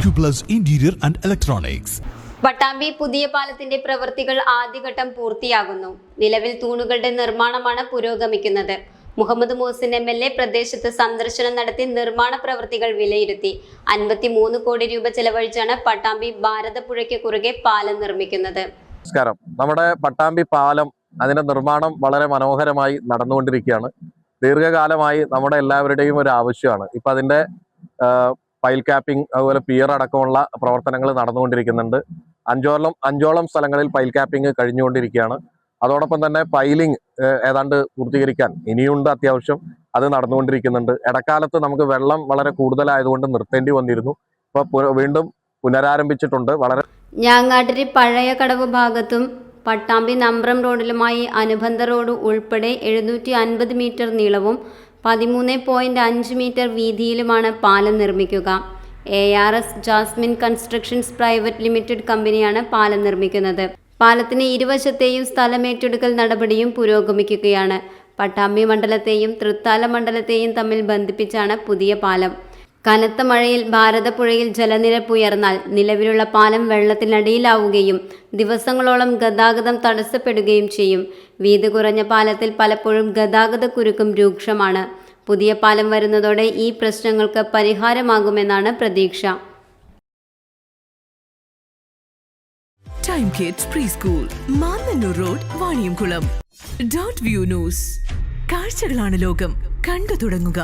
Acuplus interior and Electronics. Pattambi പുതിയ പാലത്തിന്റെ പ്രവൃത്തികൾ ആദ്യഘട്ടം പൂർത്തിയാകുന്നു. നിലവിൽ തൂണുകളുടെ നിർമ്മാണമാണ് പുരോഗമിക്കുന്നത്. Muhammad Mohsin M L A പ്രദേശത്ത് സന്ദർശനം നടത്തി നിർമ്മാണ പ്രവൃത്തികൾ വിലയിരുത്തി. അൻപത്തിമൂന്ന് കോടി രൂപ ചെലവഴിച്ചാണ് പട്ടാമ്പി ഭാരതപ്പുഴയ്ക്ക് കുറുകെ പാലം നിർമ്മിക്കുന്നത്. നമസ്കാരം. നമ്മുടെ പട്ടാമ്പി പാലം അതിന്റെ നിർമ്മാണം വളരെ മനോഹരമായി നടന്നുകൊണ്ടിരിക്കുകയാണ്. ദീർഘകാലമായി നമ്മുടെ എല്ലാവരുടെയും ഒരു ആവശ്യമാണ്. ഇപ്പൊ അതിന്റെ ഫയൽ ക്യാപ്പിംഗ് അതുപോലെ പിയർ അടക്കമുള്ള പ്രവർത്തനങ്ങൾ നടന്നുകൊണ്ടിരിക്കുന്നുണ്ട്. അഞ്ചോളം അഞ്ചോളം സ്ഥലങ്ങളിൽ ഫയൽ ക്യാപ്പിംഗ് കഴിഞ്ഞുകൊണ്ടിരിക്കുകയാണ്. അതോടൊപ്പം തന്നെ പൈലിംഗ് ഏതാണ്ട് പൂർത്തീകരിക്കാൻ ഇനിയുണ്ട് അത്യാവശ്യം അത് നടന്നുകൊണ്ടിരിക്കുന്നുണ്ട്. ഇടക്കാലത്ത് നമുക്ക് വെള്ളം വളരെ കൂടുതലായതുകൊണ്ട് നിർത്തേണ്ടി വന്നിരുന്നു. ഇപ്പോൾ വീണ്ടും പുനരാരംഭിച്ചിട്ടുണ്ട്. വളരെ ഞാങ്ങാട്ടിരി പഴയ കടവ് ഭാഗത്തും പട്ടാമ്പി നമ്പ്രം റോഡിലുമായി അനുബന്ധ റോഡ് ഉൾപ്പെടെ എഴുന്നൂറ്റി അൻപത് മീറ്റർ നീളവും പതിമൂന്ന് പോയിന്റ് അഞ്ച് മീറ്റർ വീതിയിലുമാണ് പാലം നിർമ്മിക്കുക. A R S Jasmine constructions private limited കമ്പനിയാണ് പാലം നിർമ്മിക്കുന്നത്. പാലത്തിന് ഇരുവശത്തെയും സ്ഥലമേറ്റെടുക്കൽ നടപടിയും പുരോഗമിക്കുകയാണ്. പട്ടാമ്പി മണ്ഡലത്തെയും തൃത്താല മണ്ഡലത്തെയും തമ്മിൽ ബന്ധിപ്പിച്ചാണ് പുതിയ പാലം. കനത്ത മഴയിൽ ഭാരതപ്പുഴയിൽ ജലനിരപ്പ് ഉയർന്നാൽ നിലവിലുള്ള പാലം വെള്ളത്തിനടിയിലാവുകയും ദിവസങ്ങളോളം ഗതാഗതം തടസ്സപ്പെടുകയും ചെയ്യും. വീതി കുറഞ്ഞ പാലത്തിൽ പലപ്പോഴും ഗതാഗത കുരുക്കും രൂക്ഷമാണ്. പുതിയ പാലം വരുന്നതോടെ ഈ പ്രശ്നങ്ങൾക്ക് പരിഹാരമാകുമെന്നാണ് പ്രതീക്ഷ. Time Kids preschool road view news കാഴ്ചകളാണ് ലോകം. കണ്ടു തുടങ്ങുക.